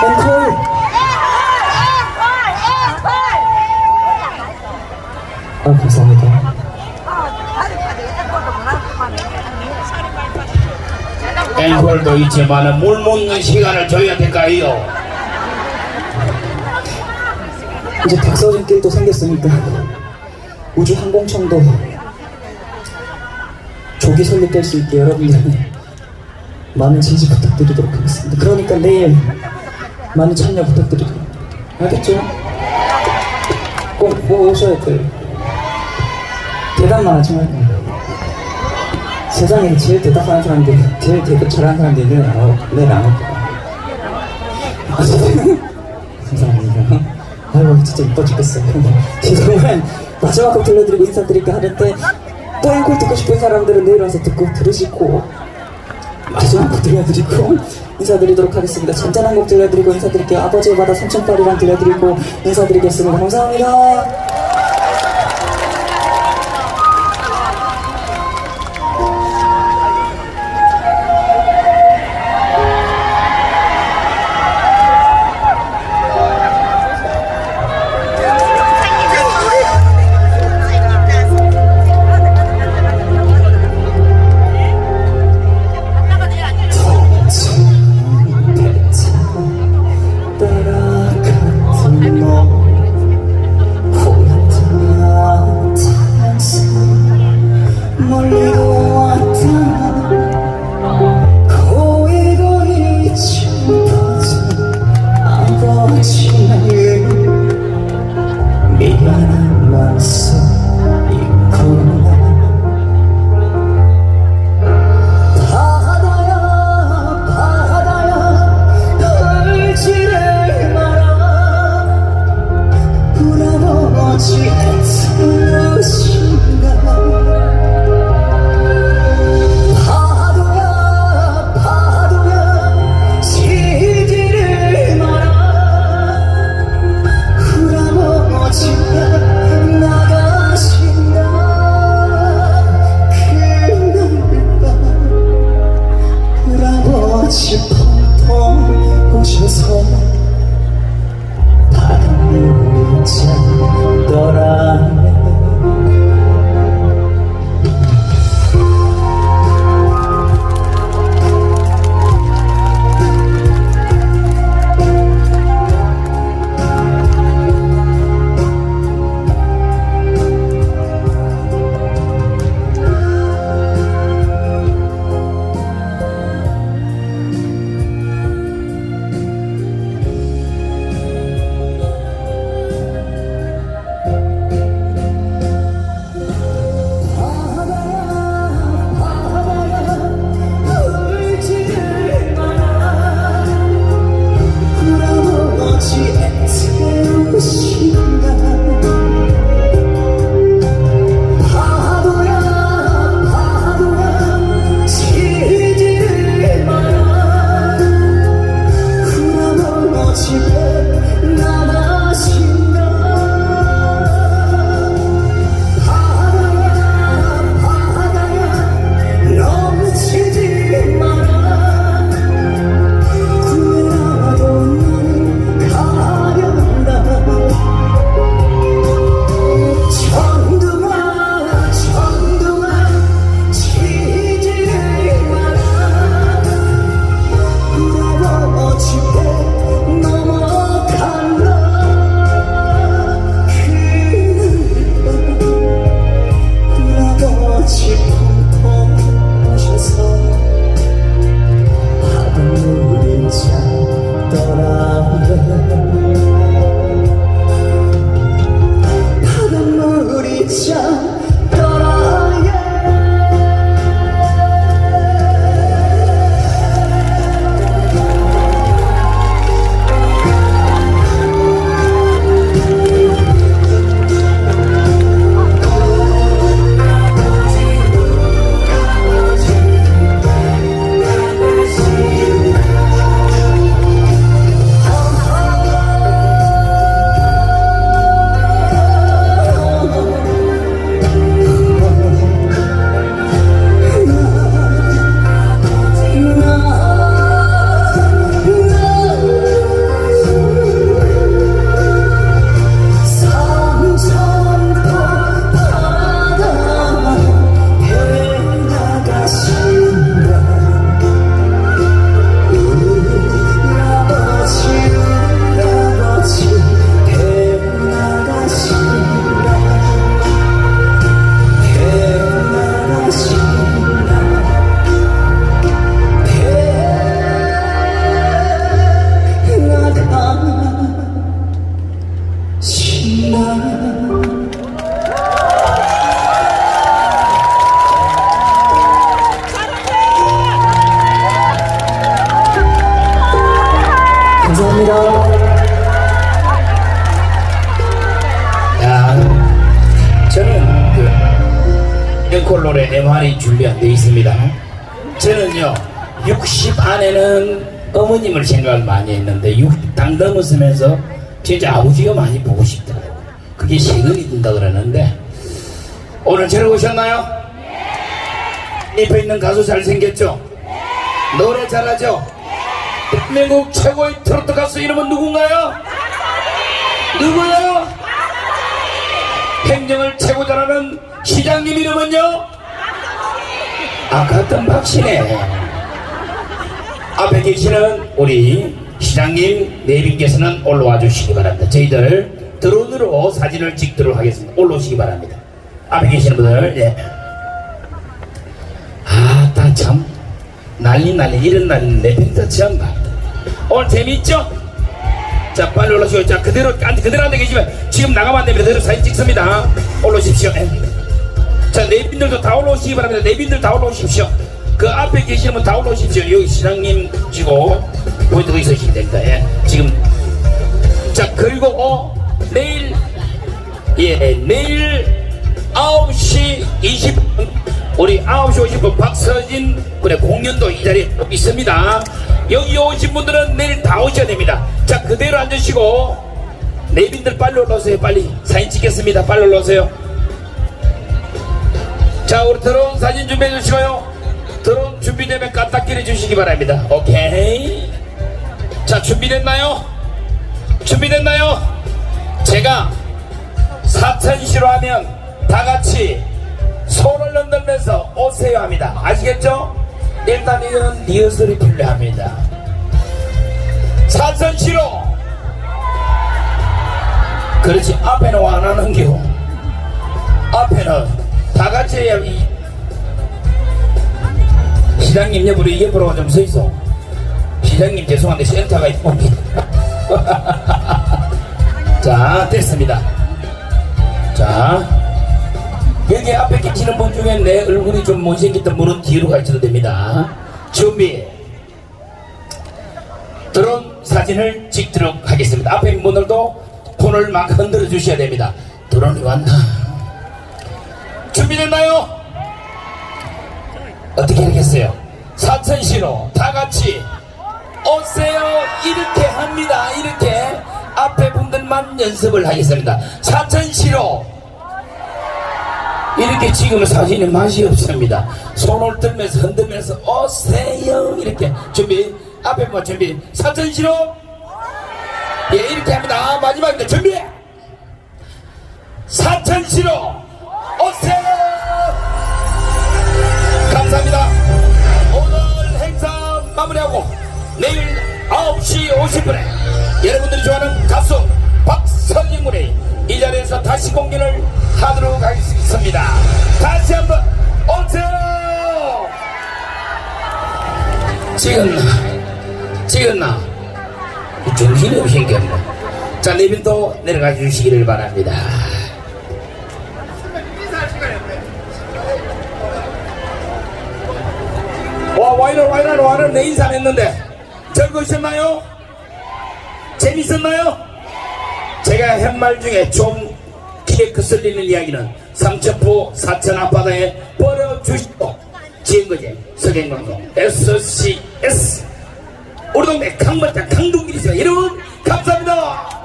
앵콜 아 감사합니다 앵콜도 있지만 물 묻는 시간을 줘야 될까요? 이제 백서진 길도 생겼으니까 우주 항공청도 조기 설립될 수 있게 여러분들 많은 지지 부탁드리도록 하겠습니다. 그러니까 내일 많은 참여 부탁드리도록 알겠죠? 꼭, 꼭 오셔야 돼요. 대답만 하지 말고 세상에 제일 대답하는 사람들이 제일 대답 잘하는 사람들이 내일 안 올, 내일 안올 거야. 감사합니다. 아이고 진짜 이뻐 죽겠어. 지금은 마지막 곡 들려드리고 인사드릴까 하는데 또 앵콜 듣고 싶은 사람들은 내일 와서 듣고 들으시고 마지막 곡 들려드리고 인사드리도록 하겠습니다. 잔잔한 곡 들려드리고 인사드릴게요. 아버지의 바다 삼천발이랑 들려드리고 인사드리겠습니다. 감사합니다. 준비한 데 있습니다. 저는요, 60 안에는 어머님을 생각을 많이 했는데 60당 넘었으면서 진짜 아버지가 많이 보고 싶더라고요. 그게 세근이 든다 그러는데 오늘 저를 오셨나요? 옆에 있는 가수 잘생겼죠? 노래 잘하죠? 대한민국 최고의 트로트 가수 이름은 누군가요? 누구요? 행정을 최고 잘하는 시장님 이름은요? 아 같은 박씨네 앞에 계시는 우리 시장님 내빈께서는 올라와 주시기 바랍니다. 저희들 드론으로 사진을 찍도록 하겠습니다. 올라오시기 바랍니다. 앞에 계시는 분들 예. 아따 참 난리 난리 이런 날은 내 팬터 처음 봐. 오늘 재밌죠? 자 빨리 올라오시고 자 그대로 앉 그대로 앉아 계시면 지금 나가면 안 됩니다. 그대로 사진 찍습니다. 올라오십시오. 예. 자 내빈들도 다 올라오시기 바랍니다. 내빈들 다 올라오십시오. 그 앞에 계시는 분다 올라오십시오. 여기 시장님 지고 포인트 거 있으시면 됩니다. 예. 지금. 자 그리고 어 내일 예 내일 9시 20분 우리 9시 50분 박서진 군의 공연도 이 자리에 꼭 있습니다. 여기 오신 분들은 내일 다 오셔야 됩니다. 자 그대로 앉으시고 내빈들 빨리 올라오세요. 빨리. 사진 찍겠습니다. 빨리 올라오세요 자 우리 드론 사진 준비해 주시고요 드론 준비되면 까딱끼리 주시기 바랍니다 오케이 자 준비됐나요? 준비됐나요? 제가 사천시로 하면 다 같이 손을 흔들면서 오세요 합니다. 아시겠죠? 일단 이거는 리허설이 필요합니다. 사천시로 그렇지 앞에는 안 하는 겨 앞에는 다 같이 해야 이 시장님 옆으로 옆으로 좀 서있어. 시장님 죄송한데 센터가 있습니다. 자 됐습니다. 자 여기 앞에 계시는 분 중에 내 얼굴이 좀 못생겼던 분은 뒤로 가셔도 됩니다. 준비. 드론 사진을 찍도록 하겠습니다. 앞에 분들도 폰을 막 흔들어 주셔야 됩니다. 드론이 왔나 준비됐나요? 어떻게 하겠어요? 사천시로 다 같이 오세요. 이렇게 합니다. 이렇게 앞에 분들만 연습을 하겠습니다. 사천시로 이렇게 찍으면 사진이 맛이 없습니다. 손을 들면서 흔들면서 오세요. 이렇게 준비 앞에 뭐 준비. 사천시로? 예 이렇게 합니다. 아, 마지막입니다. 준비! 사천시로 오세요. 감사합니다. 오늘 행사 마무리하고 내일 9시 50분에 여러분들이 좋아하는 가수 박설림 군이 이 자리에서 다시 공연을 하도록 하겠습니다. 다시 한번 오세요. 찍었나? 찍었나? 정신이 없네 자 내빈도 내려가 주시기를 바랍니다 와이럴 와이럴 내 인사 안 했는데 즐거우셨나요? 재밌었나요? 제가 한 말 중에 좀 귀에 거슬리는 이야기는 삼천포 사천 앞바다에 버려주시고 지은 거지. 석행방송 SCS 우리 동네 강물장 강동길이죠 여러분 감사합니다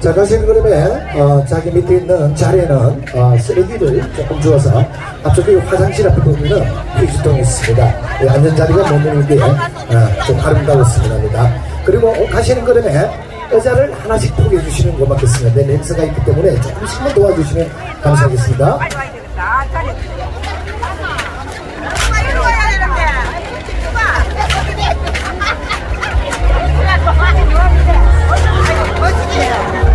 자, 그러신 그림에 어, 자기 밑에 있는 자리에는 어, 쓰레기를 조금 주어서 앞쪽에 화장실 앞에 보면은 휴지통이 있습니다. 이 앉는 자리가 몸무게에 어, 좀 아름다웠으면 합니다. 그리고 어, 가시는 그림에 의자를 하나씩 포기해 주시는 것 같겠습니다. 내 냄새가 있기 때문에 조금씩만 도와주시면 감사하겠습니다. Yeah.